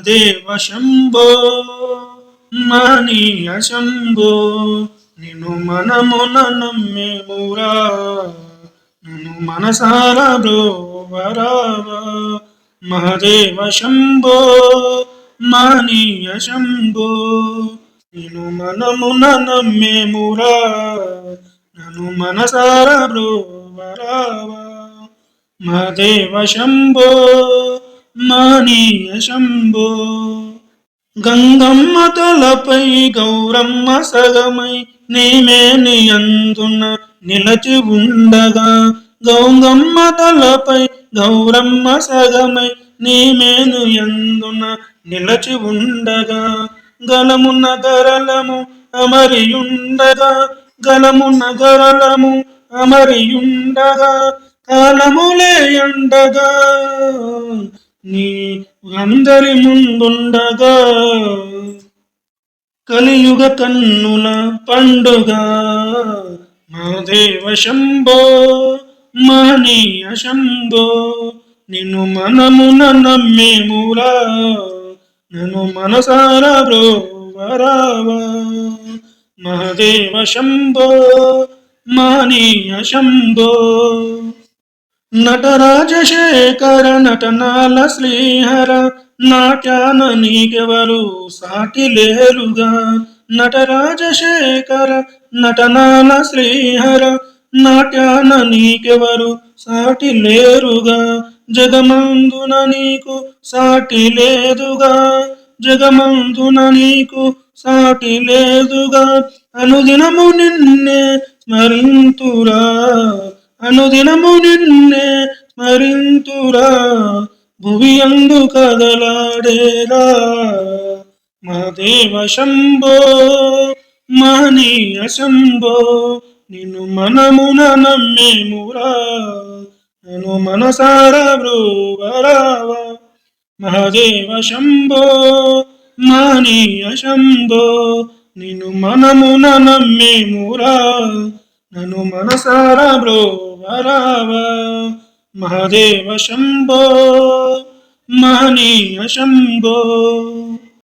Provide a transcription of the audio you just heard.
దేవ శంభో మహనీయ శంభో నిన్ను మనమున నమ్మేమురా నన్ను మనసార బ్రోవరావ. మహదేవ శంభో మహనీయ శంభో నిన్ను మనమున నమ్మేమురా నన్ను మనసార బ్రోవరావ. మహదేవ శంభో మహనీయ శంభో. గంగమ్మ తలపై గౌరమ్మ సగమై నీమే అందున నిలచి ఉండగా. గౌంగమ్మ తలపై గౌరమ్మ సగమై నేమేను ఎందున నిలచి ఉండగా. గలమున్న గరలము అమరియుండగా. గలమున్న గరలము అమరియుండగా. కాలములే ఎండగా. నీ అందరి ముందుండగా కలియుగ కన్నుల పండుగ. మా దేవ శంభో మహనీయ శంభో నిన్ను మనమున నమ్మేమురా నన్ను మనసార బ్రోవరావా మహదేవ శంభో మహనీయ శంభో. నటరాజశేఖర నటనాల శ్రీహర నాట్యాన నీకెవరు సాటి లేరుగా? నటరాజశేఖర నటనాల శ్రీహర నాట్యాన నీకెవరు సాటి లేరుగా? జగమందున నీకు సాటి లేదుగా? జగమందున నీకు సాటి లేదుగా? అనుదినము నిన్నే స్మరింతురా. అనుదినము నిన్నే స్మరింతురా భువి అందు కదలాడేరా. మా దేవ శంభో మహనీయ శంభో నిన్ను మనమున నమ్మేమురా నన్ను మనసార బ్రూవరావా. మహదేవ శంభో మహనీయ శంభో నిన్ను మనమున నమ్మేమురా నన్ను మనసార బ్రోవరావా మహదేవ శంభో మహనీయ శంభో